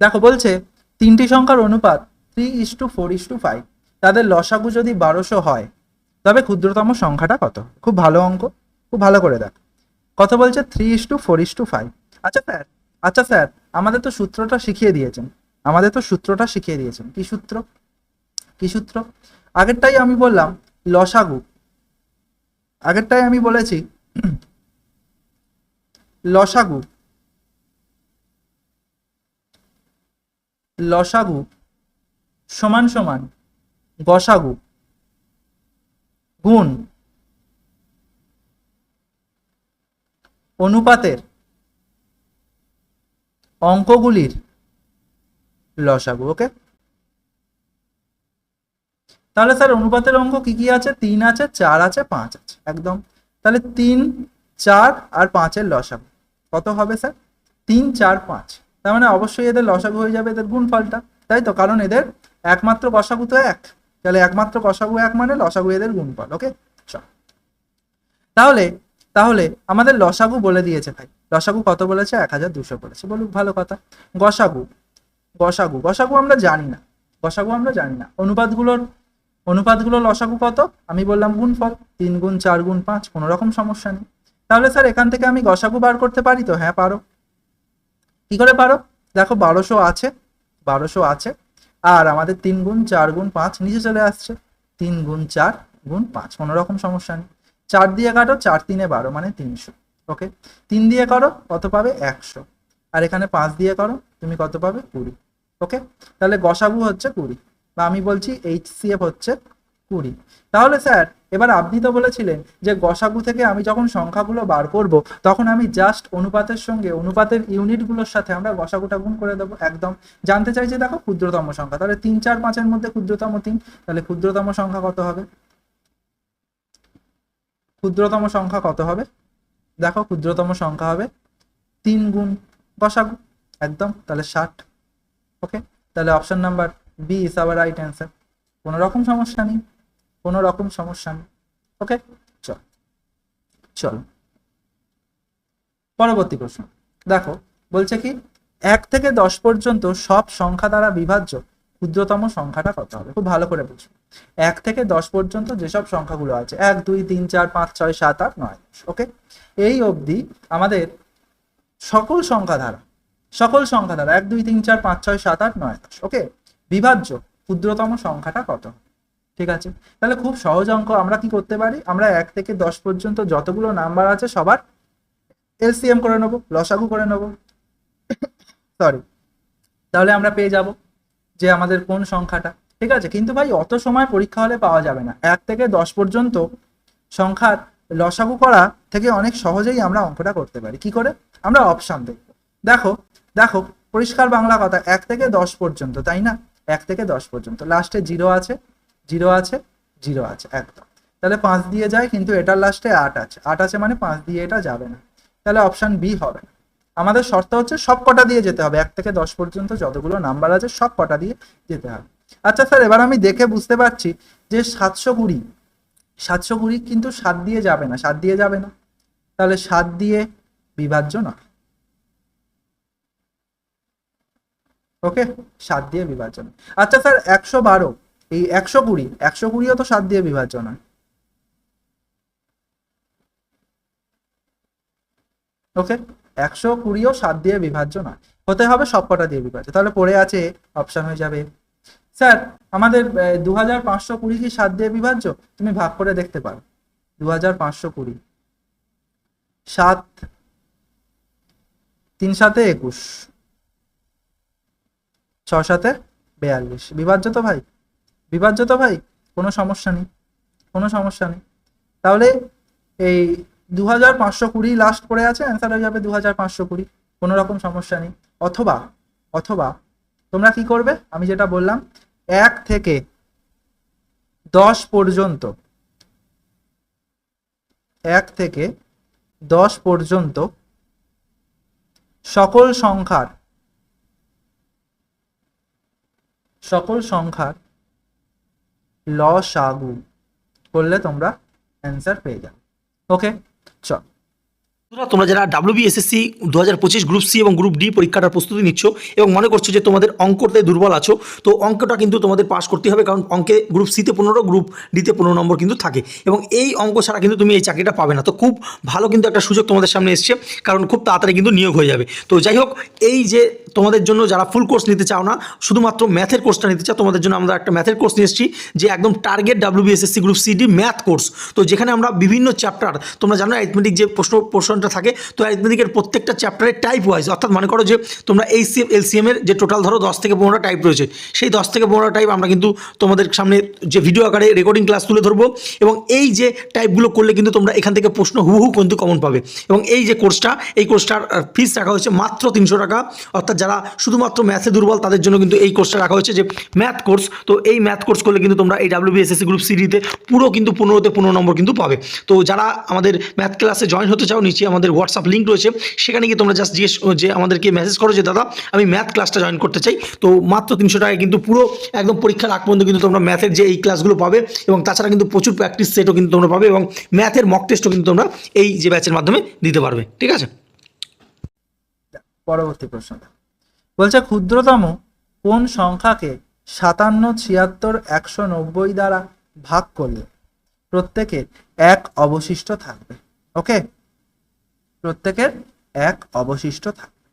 দেখো বলছে, তিনটি সংখ্যার অনুপাত three is to four is to five তাদের লসাগু যদি বারোশো হয়, তবে ক্ষুদ্রতম সংখ্যাটা কত? খুব ভালো অঙ্ক, খুব ভালো করে দেখ। কত বলছে three is to four is to five আচ্ছা স্যার আচ্ছা স্যার, আমাদের তো সূত্রটা শিখিয়ে দিয়েছেন। আমাদের তো সূত্রটা শিখিয়ে দিয়েছেন। কি সূত্র? কি সূত্র? আগেরটাই আমি বললাম লসাগু। আগেরটাই আমি বলেছি, লসাগু। লসাগু সমান সমান গসাগু গুণ অনুপাতের অঙ্কগুলির লসাগু ওকে তাহলে স্যার অনুপাতের অঙ্ক কি কি আছে? তিন আছে, চার আছে, পাঁচ আছে, একদম। তাহলে তিন, চার আর পাঁচের লসাগু, কত হবে স্যার তিন, চার, পাঁচ। তার মানে অবশ্যই এদের লসাগু হয়ে যাবে এদের গুণফলটা, তাই তো? কারণ এদের একমাত্র গসাগু তো এক। তাহলে একমাত্র গসাগু এক মানে লসাগু এদের গুণফল, ওকে? তাহলে তাহলে আমাদের লসাগু বলে দিয়েছে ভাই। লসাগু কত বলেছে? এক হাজার দুশো বলেছে। বলুক ভালো কথা। গসাগু গসাগু গসাগু আমরা জানি না। গসাগু আমরা জানি না। অনুপাতগুলোর, অনুপাতগুলো লসাগু কত? আমি বললাম গুণফল। তিন গুণ, চার গুণ, পাঁচ, কোনো রকম সমস্যা নেই। তাহলে স্যার, এখান থেকে আমি গসাগু বার করতে পারি তো? হ্যাঁ পারো। কি করে পারো? দেখো বারোশো আছে বারোশো আছে। আর আমাদের তিন গুণ চার গুণ পাঁচ নিচে চলে আসছে। তিন গুণ চার গুণ পাঁচ, কোনো রকম সমস্যা নেই। চার দিয়ে কাটো, চার তিনে বারো মানে তিনশো। ওকে তিন দিয়ে করো, কত পাবে? একশো। আর এখানে পাঁচ দিয়ে করো, তুমি কত পাবে? কুড়ি। ওকে তাহলে গসাগু হচ্ছে কুড়ি। বা আমি বলছি এইচ হচ্ছে কুড়ি তাহলে স্যার, এবার আপনি তো বলেছিলেন যে গসাগু থেকে আমি যখন সংখ্যাগুলো বার করব, তখন আমি জাস্ট অনুপাতের সঙ্গে অনুপাতের ইউনিটগুলোর সাথে আমরা গসাগুটা গুণ করে দেবো একদম। জানতে চাইছি দেখো ক্ষুদ্রতম সংখ্যা, তাহলে তিন, চার, পাঁচের মধ্যে ক্ষুদ্রতম তিন, তাহলে ক্ষুদ্রতম সংখ্যা কত হবে? ক্ষুদ্রতম সংখ্যা কত হবে? দেখো ক্ষুদ্রতম সংখ্যা হবে তিন গুণ গসাগু, একদম, তাহলে ষাট। ওকে তাহলে option number B is our right answer কোনো রকম সমস্যা নেই। কোনো রকম সমস্যা নেই। ওকে চল। চল। পরবর্তী প্রশ্ন। দেখো, বলছে কি, এক থেকে দশ পর্যন্ত সব সংখ্যা দ্বারা বিভাজ্য ক্ষুদ্রতম সংখ্যাটা কত হবে? খুব ভালো করে বুঝো। এক থেকে দশ পর্যন্ত যেসব সংখ্যাগুলো আছে, এক, দুই, তিন, চার, পাঁচ, ছয়, সাত, আট, নয় ওকে এই অবধি আমাদের সকল সংখ্যা ধারা সকল সংখ্যা ধারা এক, দুই, তিন, চার, পাঁচ, ছয়, সাত, আট, নয় ওকে বিভাজ্য ক্ষুদ্রতম সংখ্যাটা কত ঠিক আছে? তাহলে খুব সহজ অঙ্ক, আমরা কি করতে পারি? আমরা এক থেকে দশ পর্যন্ত যতগুলো নাম্বার আছে সবার এলসিএম করে নেব, লসাগু করে নেব। সরি তাহলে আমরা পেয়ে যাব যে আমাদের কোন সংখ্যাটা। ঠিক আছে? কিন্তু ভাই, অত সময় পরীক্ষা হলে পাওয়া যাবে না। এক থেকে দশ পর্যন্ত সংখ্যার লসাগু করা থেকে অনেক সহজেই আমরা অঙ্কটা করতে পারি। কি করে? আমরা অপশান দেখব। দেখো দেখো, পরিষ্কার বাংলা কথা, এক থেকে দশ পর্যন্ত, তাই না? এক থেকে দশ পর্যন্ত। লাস্টে জিরো আছে। জিরো আছে জিরো আছে, একদম। তাহলে পাঁচ দিয়ে যায়, কিন্তু এটার লাস্টে আট আছে। আট আছে মানে পাঁচ দিয়ে এটা যাবে না। তাহলে অপশান বি হবে না। আমাদের শর্ত হচ্ছে সব কটা দিয়ে যেতে হবে। এক থেকে দশ পর্যন্ত যতগুলো নাম্বার আছে, সব কটা দিয়ে যেতে হবে। আচ্ছা স্যার এবার আমি দেখে বুঝতে পারছি যে সাতশো কুড়ি সাতশো কুড়ি কিন্তু সাত দিয়ে যাবে না। সাত দিয়ে যাবে না। তাহলে সাত দিয়ে বিভাজ্য না ওকে সাত দিয়ে বিভাজ্য নয়। আচ্ছা স্যার একশো বারো এই একশো কুড়ি, একশো কুড়িও তো সাত দিয়ে বিভাজ্য নয়। ওকে একশো কুড়িও সাত দিয়ে বিভাজ্য নয়। হতে হবে সবকটা দিয়ে বিভাজ্য। তাহলে পড়ে আছে অপশন হয়ে যাবে। স্যার আমাদের দু হাজার পাঁচশো কুড়ি কি সাত দিয়ে বিভাজ্য? তুমি ভাগ করে দেখতে পারো। দু হাজার পাঁচশো কুড়ি। সাত, তিন সাথে একুশ। ছ সাথে বেয়াল্লিশ। বিভাজ্য তো ভাই? বিভাজ্য তো ভাই, কোনো সমস্যা নেই, কোনো সমস্যা নেই। তাহলে এই দু হাজার পাঁচশো কুড়ি লাস্ট পড়ে আছে অ্যান্সার হয়ে যাবে দু হাজার পাঁচশো কুড়ি, কোনো রকম সমস্যা নেই। অথবা অথবা, তোমরা কি করবে? আমি যেটা বললাম, এক থেকে দশ পর্যন্ত, এক থেকে দশ পর্যন্ত সকল সংখ্যার সকল সংখ্যার লসাগু করলে তোমরা অ্যান্সার পেয়ে যাবে। ওকে চল। বন্ধুরা, তোমরা যারা ডাব্লিউবিএসএসসি দু হাজার পঁচিশ গ্রুপ সি এবং গ্রুপ ডি পরীক্ষাটার প্রস্তুতি নিচ্ছ এবং মনে করছ যে তোমাদের অঙ্কতে দুর্বল আছো তো অঙ্কটা কিন্তু তোমাদের পাস করতে হবে কারণ অঙ্কে গ্রুপ সিতে পনেরো গ্রুপ ডিতে পনেরো নম্বর কিন্তু থাকে এবং এই অঙ্ক ছাড়া কিন্তু তুমি এই চাকরিটা পাবে না। তো খুব ভালো কিন্তু একটা সুযোগ তোমাদের সামনে এসছে কারণ খুব তাড়াতাড়ি কিন্তু নিয়োগ হয়ে যাবে। তো যাই হোক এই যে তোমাদের জন্য যারা ফুল কোর্স নিতে চাও না শুধুমাত্র ম্যাথের কোর্সটা নিতে চাও তোমাদের জন্য আমরা একটা ম্যাথের কোর্স নিয়ে এসেছি যে একদম target WBSSC group C D math course তো যেখানে আমরা বিভিন্ন চ্যাপ্টার তোমরা জানো অ্যাথমেটিক যে প্রশ্ন প্রশ্ন পোর্শনটা থাকে, তো অ্যারিথমেটিকের প্রত্যেকটা চ্যাপ্টারের টাইপ ওয়াইজ অর্থাৎ মনে করো যে তোমরা এই সি এলসিএম এর যে টোটাল ধরো দশ থেকে পনেরোটা টাইপ রয়েছে, সেই দশ থেকে পনেরোটা টাইপ আমরা কিন্তু তোমাদের সামনে যে ভিডিও আকারে রেকর্ডিং ক্লাস তুলে ধরবো এবং এই যে টাইপগুলো করলে কিন্তু তোমরা এখান থেকে প্রশ্ন হুহু কিন্তু কমন পাবে। এবং এই যে কোর্সটা এই কোর্সটার ফিস রাখা হয়েছে মাত্র তিনশো টাকা, অর্থাৎ যারা শুধুমাত্র ম্যাথে দুর্বল তাদের জন্য কিন্তু এই কোর্সটা রাখা হয়েছে যে ম্যাথ কোর্স তো এই ম্যাথ কোর্স করলে কিন্তু তোমরা এই ডাব্লিউবিএসএসসি গ্রুপ সিডিতে পুরো কিন্তু পনেরোতে পনেরো নম্বর কিন্তু পাবে। তো যারা আমাদের ম্যাথ ক্লাসে জয়েন হতে চাও, নিচে আমাদের হোয়াটসঅ্যাপ লিঙ্ক রয়েছে, সেখানে গিয়ে তোমরা জাস্ট জিজ্ঞেস, যে আমাদেরকে মেসেজ করো যে, দাদা, আমি ম্যাথ ক্লাসটা জয়েন করতে চাই। তো মাত্র তিনশো টাকায় কিন্তু পুরো একদম পরীক্ষার আগ পর্যন্ত কিন্তু তোমরা ম্যাথের যে এই ক্লাসগুলো পাবে এবং তাছাড়া কিন্তু প্রচুর প্র্যাকটিস সেটও কিন্তু তোমরা পাবে এবং ম্যাথের মক টেস্টও কিন্তু তোমরা এই যে ব্যাচের মাধ্যমে দিতে পারবে। ঠিক আছে? পরবর্তী প্রশ্ন। বলছে, ক্ষুদ্রতম কোন সংখ্যাকে সাতান্ন, ছিয়াত্তর, একশো নব্বই দ্বারা ভাগ করলে প্রত্যেকের এক অবশিষ্ট থাকবে? ওকে প্রত্যেকের এক অবশিষ্ট থাকবে।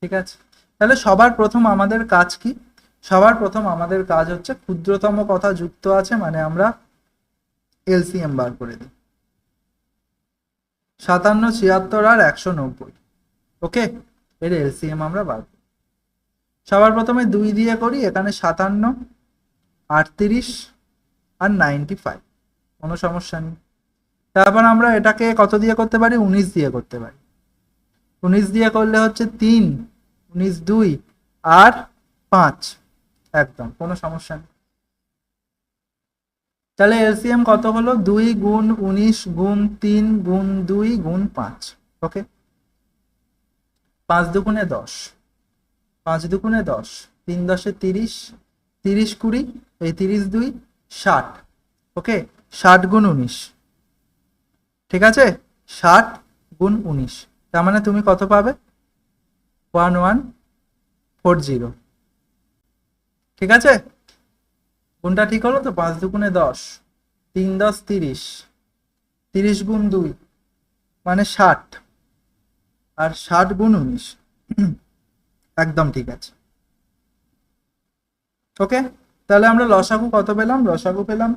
ঠিক আছে? তাহলে সবার প্রথম আমাদের কাজ কি? সবার প্রথম আমাদের কাজ হচ্ছে ক্ষুদ্রতম কথা যুক্ত আছে মানে আমরা এলসিএম বার করে দিই। সাতান্ন, ছিয়াত্তর আর একশো নব্বই। ওকে? এর এলসিএম আমরা বার করি। সবার প্রথমে দুই দিয়ে করি, এখানে সাতান্ন, আটত্রিশ আর নাইনটি ফাইভ। কোনো সমস্যা নেই। তারপর আমরা এটাকে কত দিয়ে করতে পারি? উনিশ দিয়ে করতে পারি। উনিশ দিয়ে করলে হচ্ছে তিন, উনিশ দুই আর পাঁচ। একদম, কোনো সমস্যা নেই। তাহলে এলসিএম কত হলো? দুই গুণ উনিশ গুণ তিন গুণ দুই গুণ পাঁচ। ওকে? পাঁচ দুগুণে দশ। পাঁচ দুগুণে দশ, তিন দশে তিরিশ তিরিশ কুড়ি, এই তিরিশ দুই ষাট। ওকে? ষাট গুণ উনিশ। ঠিক আছে? ষাট গুণ উনিশ। তার মানে তুমি কত পাবে? One one four zero. ঠিক আছে? কোনটা ঠিক হলো তো? পাঁচ দুগুণে দশ। তিন দশ তিরিশ। তিরিশ গুণ দুই মানে ষাট। আর ষাট গুণ উনিশ। একদম ঠিক আছে। ওকে তাহলে আমরা লসাগু কত পেলাম? লসাগু পেলাম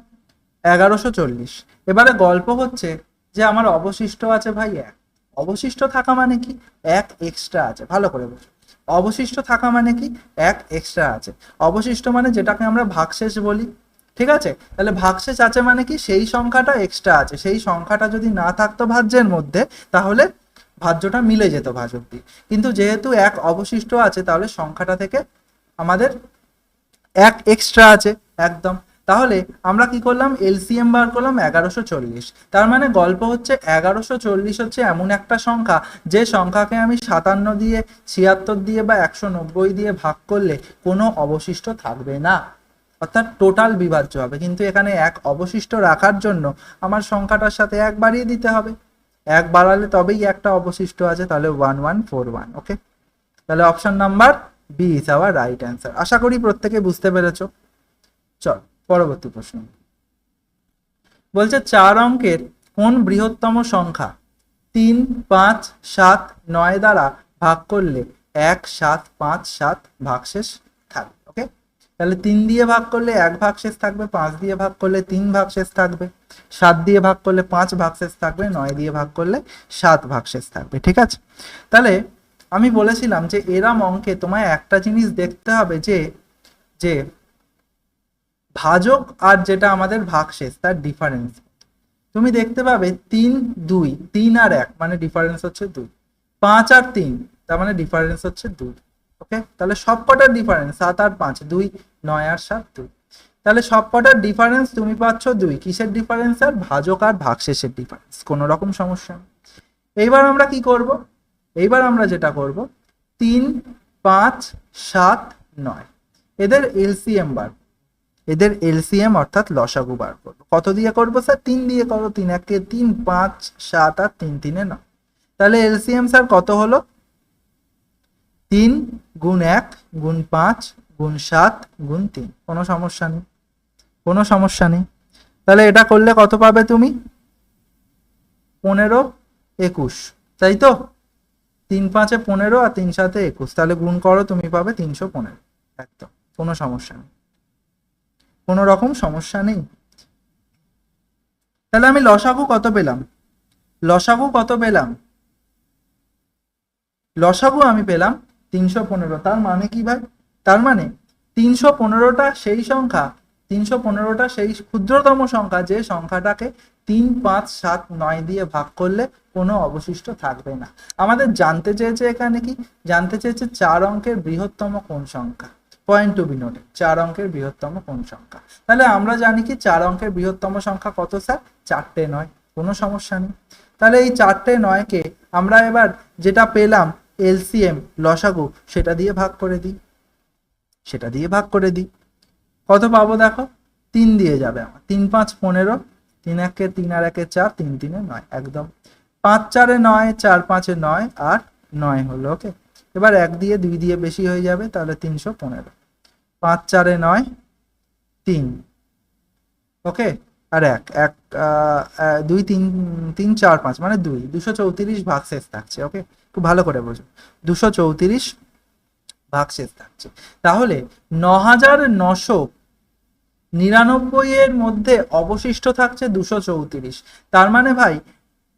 এগারোশো চল্লিশ। এবারে গল্প হচ্ছে যে আমার অবশিষ্ট আছে ভাই এক অবশিষ্ট থাকা মানে কি? এক এক্সট্রা আছে। ভালো করে বুঝো। অবশিষ্ট থাকা মানে কি? এক এক্সট্রা আছে। অবশিষ্ট মানে যেটাকে আমরা ভাগশেষ বলি। ঠিক আছে? তাহলে ভাগশেষ আছে মানে কি? সেই সংখ্যাটা এক্সট্রা আছে। সেই সংখ্যাটা যদি না থাকতো ভাজ্যের মধ্যে, তাহলে ভাজ্যটা মিলে যেত ভাজক দিয়ে কিন্তু যেহেতু এক অবশিষ্ট আছে, তাহলে সংখ্যাটা থেকে আমাদের এক এক্সট্রা আছে। একদম। তাহলে আমরা কি করলাম? এলসিএম বার করলাম এগারোশো চল্লিশ। তার মানে গল্প হচ্ছে এগারোশো চল্লিশ হচ্ছে এমন একটা সংখ্যা, যে সংখ্যাকে আমি সাতান্ন দিয়ে, ছিয়াত্তর দিয়ে বা একশো নব্বই দিয়ে ভাগ করলে কোনো অবশিষ্ট থাকবে না। অর্থাৎ টোটাল বিভাজ্য হবে। কিন্তু এখানে এক অবশিষ্ট রাখার জন্য আমার সংখ্যাটার সাথে এক বাড়িয়ে দিতে হবে। এক বাড়ালে তবেই একটা অবশিষ্ট আছে, তাহলে one one four one okay তাহলে option number B is our right answer. আশা করি প্রত্যেকে বুঝতে পেরেছ। চল। পরবর্তী প্রশ্ন। বলছে, চার অঙ্কের কোন বৃহত্তম সংখ্যা তিন, পাঁচ, সাত, নয় দ্বারা ভাগ করলে এক, সাত, পাঁচ, সাত ভাগশেষ থাকবে ওকে তাহলে তিন দিয়ে ভাগ করলে এক ভাগশেষ থাকবে, পাঁচ দিয়ে ভাগ করলে তিন ভাগশেষ থাকবে, সাত দিয়ে ভাগ করলে পাঁচ ভাগশেষ থাকবে, নয় দিয়ে ভাগ করলে সাত ভাগশেষ থাকবে, ঠিক আছে? তাহলে আমি বলেছিলাম যে এরম অঙ্কে তোমায় একটা জিনিস দেখতে হবে যে যে ভাজক আর যেটা আমাদের ভাগশেষ, তার ডিফারেন্স তুমি দেখতে পাবে তিন, দুই, তিন আর এক মানে ডিফারেন্স হচ্ছে দুই। পাঁচ আর তিন, তার মানে ডিফারেন্স হচ্ছে দুই ওকে তাহলে সব কটার ডিফারেন্স সাত আর পাঁচ, দুই, নয় আর সাত, দুই। তাহলে সব কটার ডিফারেন্স তুমি পাচ্ছ দুই, কিসের ডিফারেন্স আর ভাজক আর ভাগশেষের ডিফারেন্স কোনো রকম সমস্যা এইবার আমরা কি করব? এইবার আমরা যেটা করব, তিন, পাঁচ, সাত, নয়। এদের এলসিএম বার। এদের এলসিএম অর্থাৎ লসাগু বার করব। কত দিয়ে করব স্যার? তিন দিয়ে করো তিন। একে তিন, পাঁচ, সাত আর তিন, তিনে নয় তাহলে এলসিএম স্যার কত হলো? তিন গুণ এক গুণ পাঁচ গুণ সাত গুণ তিন। কোনো সমস্যা নেই। কোনো সমস্যা নেই। তাহলে এটা করলে কত পাবে তুমি? পনেরো একুশ। তাই তো? তিন পাঁচে পনেরো আর তিন সাথে একুশ। তাহলে গুণ করো, তুমি পাবে তিনশো পনেরো। একদম। কোনো সমস্যা নেই। কোনো রকম সমস্যা নেই। তাহলে আমি লসাগু কত পেলাম? লসাগু কত পেলাম? লসাগু আমি পেলাম তিনশো পনেরো। তার মানে কি ভাই? তার মানে তিনশো পনেরোটা সেই সংখ্যা, তিনশো পনেরোটা সেই ক্ষুদ্রতম সংখ্যা যে সংখ্যাটাকে তিন, পাঁচ, সাত, নয় দিয়ে ভাগ করলে কোনো অবশিষ্ট থাকবে না। আমাদের জানতে চেয়েছে এখানে কি? জানতে চেয়েছে চার অঙ্কের বৃহত্তম কোন সংখ্যা। পয়েন্ট টু বি নোটেড চার অঙ্কের বৃহত্তম কোন সংখ্যা? তাহলে আমরা জানি কি চার অঙ্কের বৃহত্তম সংখ্যা কত স্যার চারটে নয়, কোনো সমস্যা নেই। তাহলে এই চারটে নয়কে আমরা এবার যেটা পেলাম, এলসিএম, লসাগু, সেটা দিয়ে ভাগ করে দিই। সেটা দিয়ে ভাগ করে দিই। কত পাবো দেখো? তিন দিয়ে যাবে আমার। তিন পাঁচ পনেরো, তিন একে তিন আর একে চার, তিন তিনে নয়, একদম। পাঁচ চারে নয়, চার পাঁচে নয় আর নয় হলো ওকে এবার এক দিয়ে দুই দিয়ে বেশি হয়ে যাবে, তাহলে তিনশো পনেরো। পাঁচ চারে নয়, তিন। ওকে? আর এক এক দুই, তিন তিন, চার, পাঁচ মানে দুই। দুশো চৌত্রিশ ভাগ শেষ থাকছে, ওকে? খুব ভালো করে বোঝো। দুশো চৌত্রিশ ভাগ শেষ থাকছে। তাহলে ন হাজার নশো নিরানব্বই এর মধ্যে অবশিষ্ট থাকছে দুশো চৌত্রিশ। তার মানে ভাই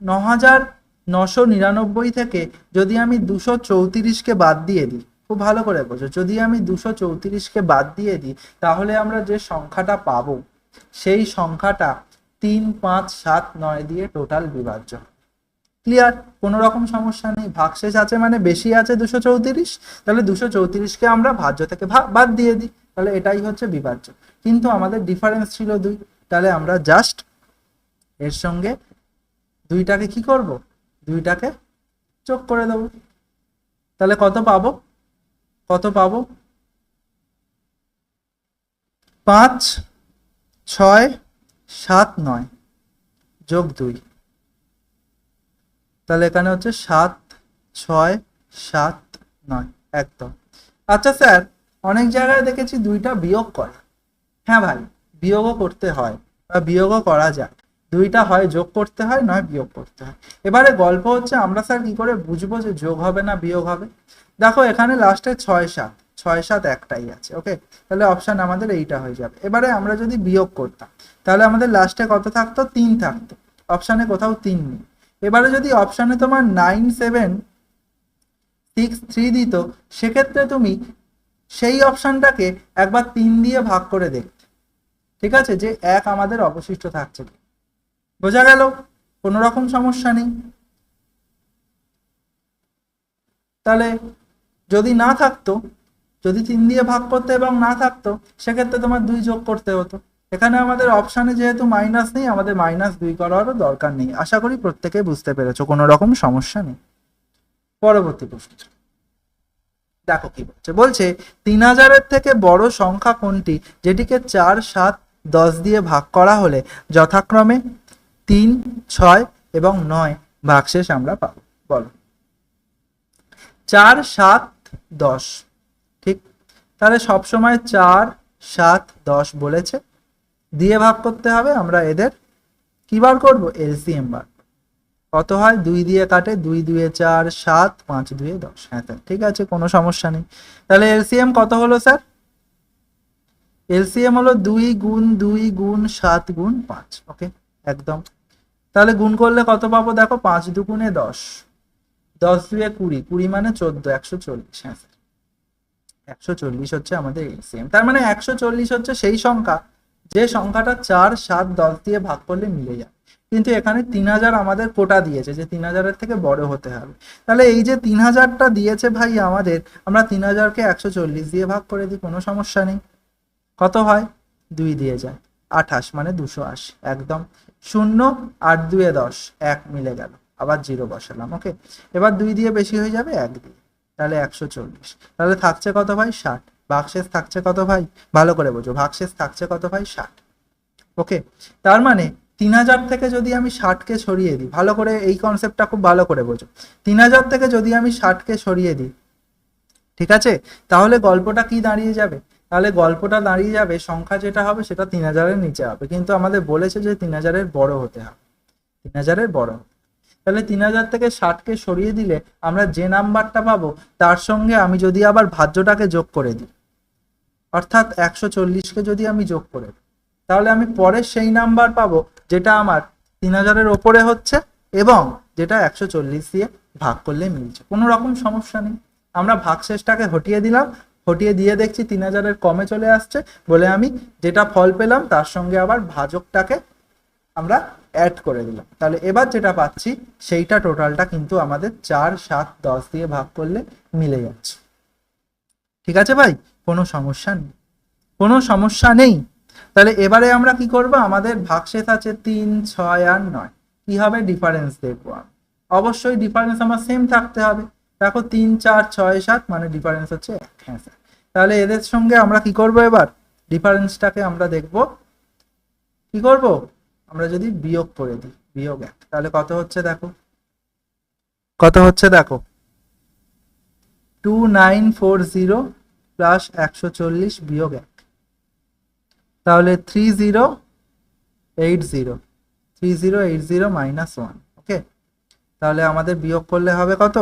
ন হাজার নশো নিরানব্বই থেকে যদি আমি দুশো চৌত্রিশকে বাদ দিয়ে দিই, খুব ভালো করে বোঝো, যদি আমি দুশো চৌত্রিশকে বাদ দিয়ে দিই, তাহলে আমরা যে সংখ্যাটা পাব, সেই সংখ্যাটা তিন, পাঁচ, সাত, নয় দিয়ে টোটাল বিভাজ্য। ক্লিয়ার কোনো রকম সমস্যা নেই। ভাগশেষ আছে মানে বেশি আছে দুশো চৌত্রিশ, তাহলে দুশো চৌত্রিশকে আমরা ভাজ্য থেকে বাদ দিয়ে দিই, তাহলে এটাই হচ্ছে বিভাজ্য। কিন্তু আমাদের ডিফারেন্স ছিল দুই, তাহলে আমরা জাস্ট এর সঙ্গে দুইটাকে কি করব? দুইটাকে যোগ করে দেবো। তাহলে কত পাবো? কত পাবো? পাঁচ, ছয়, সাত, নয় যোগ দুই। তাহলে এখানে হচ্ছে সাত, ছয়, সাত, নয়। একদম। আচ্ছা স্যার, অনেক জায়গায় দেখেছি দুইটা বিয়োগ করে। হ্যাঁ ভাই, বিয়োগও করতে হয় বা বিয়োগও করা যায়। দুইটা হয়, যোগ করতে হয়, নয় বিয়োগ করতে হয়। এবারে গল্প হচ্ছে, আমরা স্যার কি করে বুঝব যে যোগ হবে না বিয়োগ হবে? দেখো, এখানে লাস্টে ছয় সাত ছয় সাত একটাই আছে ওকে তাহলে অপশন আমাদের এইটা হয়ে যাবে। এবারে আমরা যদি বিয়োগ করতাম, তাহলে আমাদের লাস্টে কত থাকতো? তিন থাকতো। অপশানে কোথাও তিন নেই। এবারে যদি অপশানে তোমার নাইন সেভেন সিক্স থ্রি দিত, সেক্ষেত্রে তুমি সেই অপশানটাকে একবার তিন দিয়ে ভাগ করে দেখতে। ঠিক আছে? যে এক আমাদের অবশিষ্ট থাকছে। বোঝা গেল? কোনো রকম সমস্যা নেই। তাহলে যদি না থাকতো, যদি তিন দিয়ে ভাগ করতে এবং না থাকতো, সেক্ষেত্রে তোমার দুই যোগ করতে হতো। এখানে আমাদের অপশানে যেহেতু মাইনাস নেই, আমাদের মাইনাস দুই করারও দরকার নেই। আশা করি প্রত্যেকে বুঝতে পেরেছ, কোনো রকম সমস্যা নেই। পরবর্তী প্রশ্ন। দেখো কি বলছে। বলছে, তিন হাজারের থেকে বড় সংখ্যা কোনটি? যেটিকে চার, সাত, দশ দিয়ে ভাগ করা হলে যথাক্রমে তিন, ছয় এবং নয় ভাগশেষ আমরা পাবো। বলো। চার, সাত, দশ। ঠিক? তাহলে সবসময় চার, সাত, দশ বলেছে। দিয়ে ভাগ করতে হবে আমরা এদের। কি বার করব? এলসিএম বার। কত হয়? দুই দিয়ে কাটে। দুই দুয়ে চার, সাত, পাঁচ দুয়ে দশ। হ্যাঁ স্যার ঠিক আছে, কোনো সমস্যা নেই। তাহলে এলসিএম কত হলো স্যার? এলসিএম হলো দুই গুণ দুই গুণ সাত গুণ পাঁচ। ওকে? একদম। তাহলে গুণ করলে কত পাবো দেখো? পাঁচ দুগুণে দশ। দশ দুয়ে কুড়ি। কুড়ি মানে চোদ্দ, একশো চল্লিশ হ্যাঁ একশো চল্লিশ হচ্ছে আমাদের এলসিএম তার মানে একশো চল্লিশ হচ্ছে সেই সংখ্যা। যে সংখ্যাটা চার, সাত, দশ দিয়ে ভাগ করলে মিলে যায়। কিন্তু এখানে তিন হাজার আমাদের কোটা দিয়েছে যে তিন হাজারের থেকে বড় হতে হবে। তাহলে এই যে তিন হাজারটা দিয়েছে ভাই আমাদের, আমরা তিন হাজারকে একশো চল্লিশ দিয়ে ভাগ করে দিই, কোনো সমস্যা নেই। কত হয়? দুই দিয়ে যায়। আঠাশ মানে দুশো আশি। একদম। শূন্য আট দুয়ে দশ, এক মিলে গেল। আবার জিরো বসালাম, ওকে? এবার দুই দিয়ে বেশি হয়ে যাবে এক দিয়ে। তাহলে একশো চল্লিশ। তাহলে থাকছে কত ভাই? ষাট। ভাগশেষ থাকছে কত ভাই? ভালো করে বোঝো, ভাগশেষ থাকছে কত ভাই? ষাট। ওকে? তার মানে তিন হাজার থেকে যদি আমি ষাটকে সরিয়ে দিই, ভালো করে এই কনসেপ্টটা খুব ভালো করে বোঝো। তিন হাজার থেকে যদি আমি ষাটকে সরিয়ে দিই, ঠিক আছে? তাহলে গল্পটা কি দাঁড়িয়ে যাবে? তাহলে গল্পটা দাঁড়িয়ে যাবে, সংখ্যা যেটা হবে সেটা তিন হাজারের নিচে হবে। কিন্তু আমাদের বলেছে যে তিন হাজারের বড় হতে হবে। তিন হাজারের বড়। তাহলে তিন হাজার থেকে ষাটকে সরিয়ে দিলে আমরা যে নাম্বারটা পাবো, তার সঙ্গে আমি যদি আবার ভাজ্যটাকে যোগ করে দিই, অর্থাৎ একশো চল্লিশকে যদি আমি যোগ করে দিই, তাহলে আমি পরে সেই নাম্বার পাবো যেটা আমার তিন হাজারের ওপরে হচ্ছে এবং যেটা একশো চল্লিশ দিয়ে ভাগ করলে মিলছে। কোনো রকম সমস্যা নেই। আমরা ভাগশেষটাকে হটিয়ে দিলাম হটিয়ে দিয়ে দেখছি তিন হাজারের কমে চলে আসছে। বলে আমি যেটা ফল পেলাম, তার সঙ্গে আবার ভাজকটাকে আমরা অ্যাড করে দিলাম। তাহলে এবার যেটা পাচ্ছি, সেইটা টোটালটা কিন্তু আমাদের চার, সাত, দশ দিয়ে ভাগ করলে মিলে যাচ্ছে। ঠিক আছে ভাই? কোনো সমস্যা নেই। কোনো সমস্যা নেই। তাহলে এবারে আমরা কি করব? আমাদের ভাগশেষ আছে তিন, ছয় আর নয়। কি হবে? ডিফারেন্স দেখব অবশ্যই ডিফারেন্স আমার সেম থাকতে হবে। দেখো তিন, চার, ছয়, সাত মানে ডিফারেন্স হচ্ছে হ্যাঁ স্যার। তাহলে এদের সঙ্গে আমরা কি করব এবার? ডিফারেন্সটাকে আমরা দেখব। কি করব? আমরা যদি বিয়োগ করে দিই, বিয়োগ এক। তাহলে কত হচ্ছে দেখো? কত হচ্ছে দেখো? Two nine four zero plus একশো চল্লিশ বিয়োগ এক। তাহলে three zero eight zero three zero eight zero minus one okay তাহলে আমাদের বিয়োগ করলে হবে কত?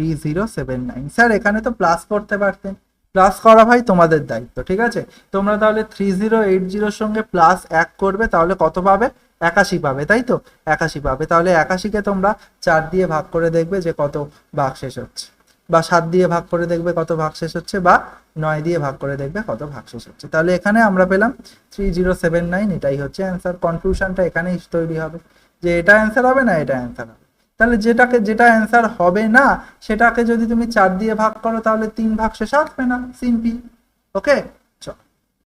Three zero seven nine sir, এখানে তো প্লাস করতে পারতেন প্লাস করা ভাই তোমাদের দায়িত্ব, ঠিক আছে? তোমরা তাহলে থ্রি জিরো এইট জিরোর সঙ্গে প্লাস এক করবে, তাহলে কত পাবে? একাশি পাবে, তাই তো? একাশি পাবে। তাহলে একাশিকে তোমরা চার দিয়ে ভাগ করে দেখবে যে কত ভাগ শেষ হচ্ছে। বা সাত দিয়ে ভাগ করে দেখবে কত ভাগ শেষ হচ্ছে, বা নয় দিয়ে ভাগ করে দেখবে কত ভাগ শেষ হচ্ছে। তাহলে এখানে আমরা পেলাম থ্রি জিরো সেভেন নাইন এটাই হচ্ছে অ্যান্সার কনক্লুশনটা এখানেই তৈরি হবে। যে এটা অ্যান্সার হবে না, এটা অ্যান্সার হবে। তাহলে যেটাকে, যেটা অ্যান্সার হবে না, সেটাকে যদি তুমি চার দিয়ে ভাগ করো, তাহলে তিন ভাগ শেষ আসবে না সিম্পি ওকে